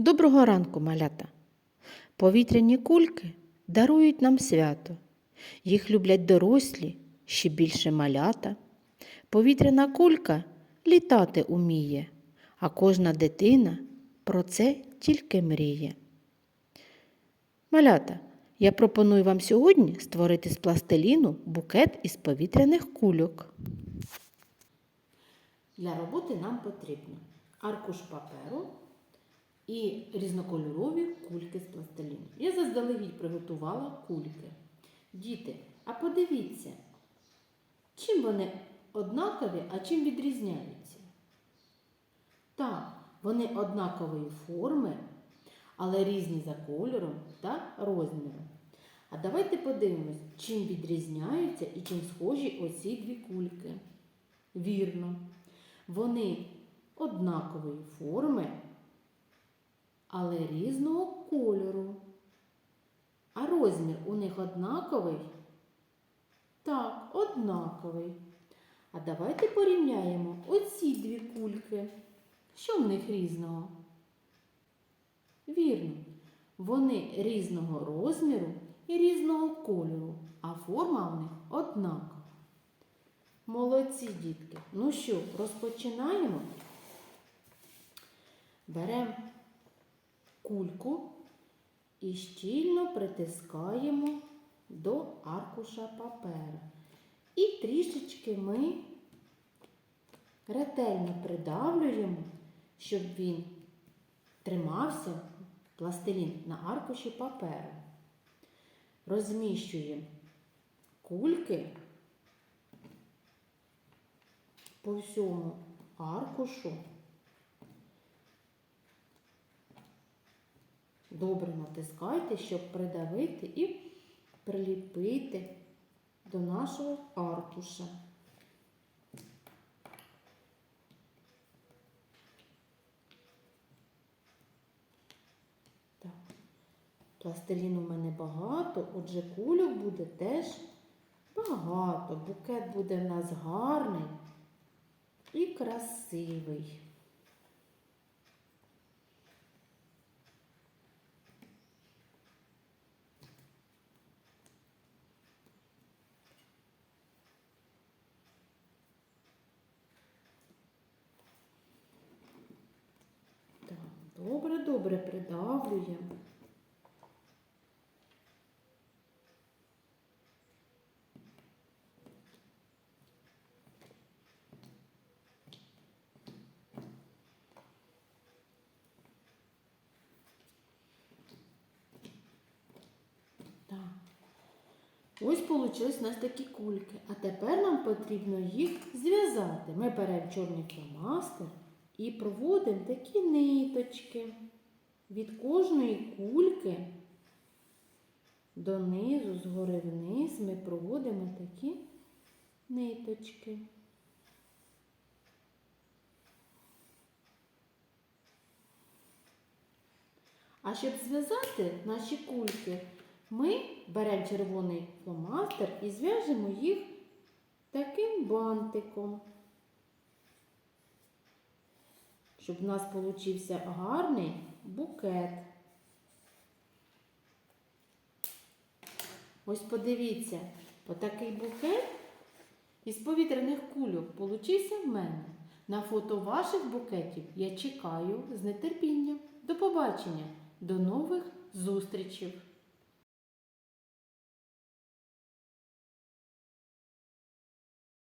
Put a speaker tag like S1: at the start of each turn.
S1: Доброго ранку, малята! Повітряні кульки дарують нам свято. Їх люблять дорослі, ще більше малята. Повітряна кулька літати уміє, а кожна дитина про це тільки мріє. Малята, я пропоную вам сьогодні створити з пластиліну букет із повітряних кульок. Для роботи нам потрібно аркуш паперу і різнокольорові кульки з пластиліну. Я заздалегідь приготувала кульки. Діти, а подивіться, чим вони однакові, а чим відрізняються? Так, вони однакової форми, але різні за кольором та розміром. А давайте подивимось, чим відрізняються і чим схожі оці дві кульки. Вірно, вони однакової форми, але різного кольору. А розмір у них однаковий? Так, однаковий. А давайте порівняємо оці дві кульки. Що в них різного? Вірно, вони різного розміру і різного кольору, а форма у них однакова. Молодці, дітки. Ну що, розпочинаємо? Беремо кульку і щільно притискаємо до аркуша паперу. І трішечки ми ретельно придавлюємо, щоб він тримався пластилін на аркуші паперу. Розміщуємо кульки по всьому аркушу. Добре натискайте, щоб придавити і приліпити до нашого аркуша. Так. Пластиліну в мене багато, отже кульок буде теж багато. Букет буде в нас гарний і красивий. Так, добре, добре придавлюємо. Так. Ось вийшли у нас такі кульки. А тепер нам потрібно їх зв'язати. Ми беремо чорний фломастер і проводимо такі ниточки. Від кожної кульки донизу, згори вниз, ми проводимо такі ниточки. А щоб зв'язати наші кульки, ми беремо червоний фломастер і зв'яжемо їх таким бантиком, щоб в нас получився гарний букет. Ось подивіться, отакий букет із повітряних кульок получився в мене. На фото ваших букетів я чекаю з нетерпінням. До побачення, до нових зустрічей!